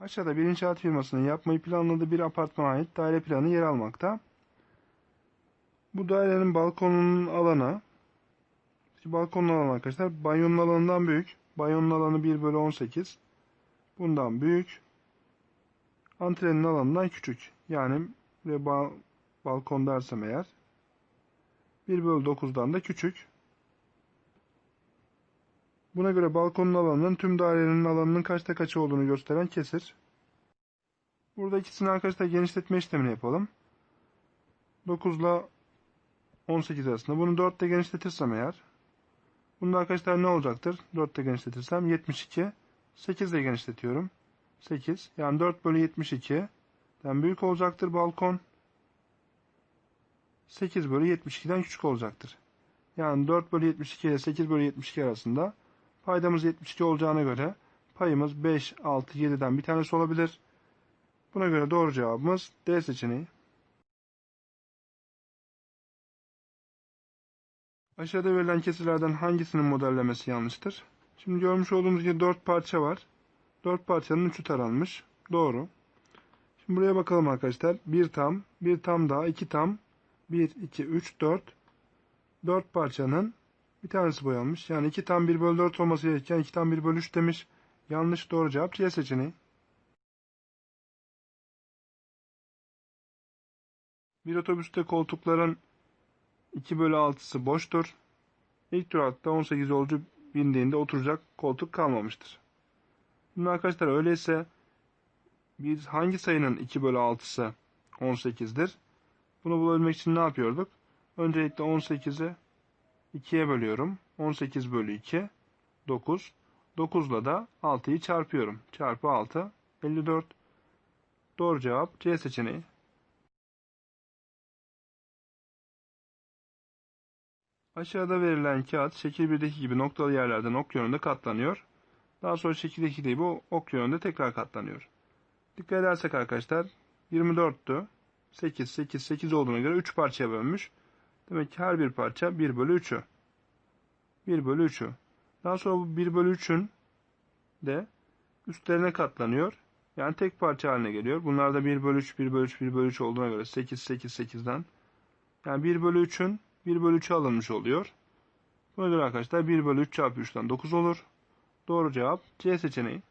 Aşağıda bir inşaat firmasının yapmayı planladığı bir apartmana ait daire planı yer almakta. Bu dairenin balkonunun alanı, işte balkonun alanı arkadaşlar banyonun alanından büyük. Banyonun alanı 1 bölü 18. Bundan büyük. Antrenin alanından küçük. Yani ve ba balkon dersem eğer 1 bölü 9'dan da küçük. Buna göre balkonun alanının tüm dairenin alanının kaçta kaçı olduğunu gösteren kesir. Burada ikisini arkadaşlar genişletme işlemini yapalım. 9 ile 18 arasında. Bunu 4 ile genişletirsem eğer. Bunda arkadaşlar ne olacaktır? 4 ile genişletirsem 72. 8 ile genişletiyorum. 8. Yani 4 bölü 72. Den büyük olacaktır balkon. 8 bölü 72'den küçük olacaktır. Yani 4 bölü 72 ile 8 bölü 72 arasında paydamız 72 olacağına göre payımız 5, 6, 7'den bir tanesi olabilir. Buna göre doğru cevabımız D seçeneği. Aşağıda verilen kesirlerden hangisinin modellemesi yanlıştır? Şimdi görmüş olduğumuz gibi 4 parça var. 4 parçanın 3'ü taranmış. Doğru. Şimdi buraya bakalım arkadaşlar. 1 tam, 1 tam daha, 2 tam, 1, 2, 3, 4. 4 parçanın bir tanesi boyanmış. Yani 2 tam 1 bölü 4 olması gerekirken 2 tam 1 bölü 3 demiş. Yanlış doğru cevap C seçeneği. Bir otobüste koltukların 2 bölü 6'sı boştur. İlk durakta 18 yolcu bindiğinde oturacak koltuk kalmamıştır. Şimdi arkadaşlar öyleyse biz hangi sayının 2 bölü 6'sı 18'dir? Bunu bulabilmek için ne yapıyorduk? Öncelikle 18'i 2'ye bölüyorum. 18 bölü 2 9. 9 ile da 6'yı çarpıyorum. Çarpı 6 54. Doğru cevap C seçeneği. Aşağıda verilen kağıt şekil 1'deki gibi noktalı yerlerden ok yönünde katlanıyor. Daha sonra şekil 2'de gibi ok yönünde tekrar katlanıyor. Dikkat edersek arkadaşlar 24'tü. 8, 8, 8 olduğuna göre 3 parçaya bölünmüş. Demek ki her bir parça 1 bölü 3'ü. 1 bölü 3'ü. Daha sonra bu 1 bölü 3'ün de üstlerine katlanıyor. Yani tek parça haline geliyor. Bunlar da 1 bölü 3, 1 bölü 3, 1 bölü 3 olduğuna göre 8, 8, 8'den. Yani 1 bölü 3'ün 1 bölü 3'e alınmış oluyor. Buna göre arkadaşlar 1 bölü 3 çarpı 3'ten 9 olur. Doğru cevap C seçeneği.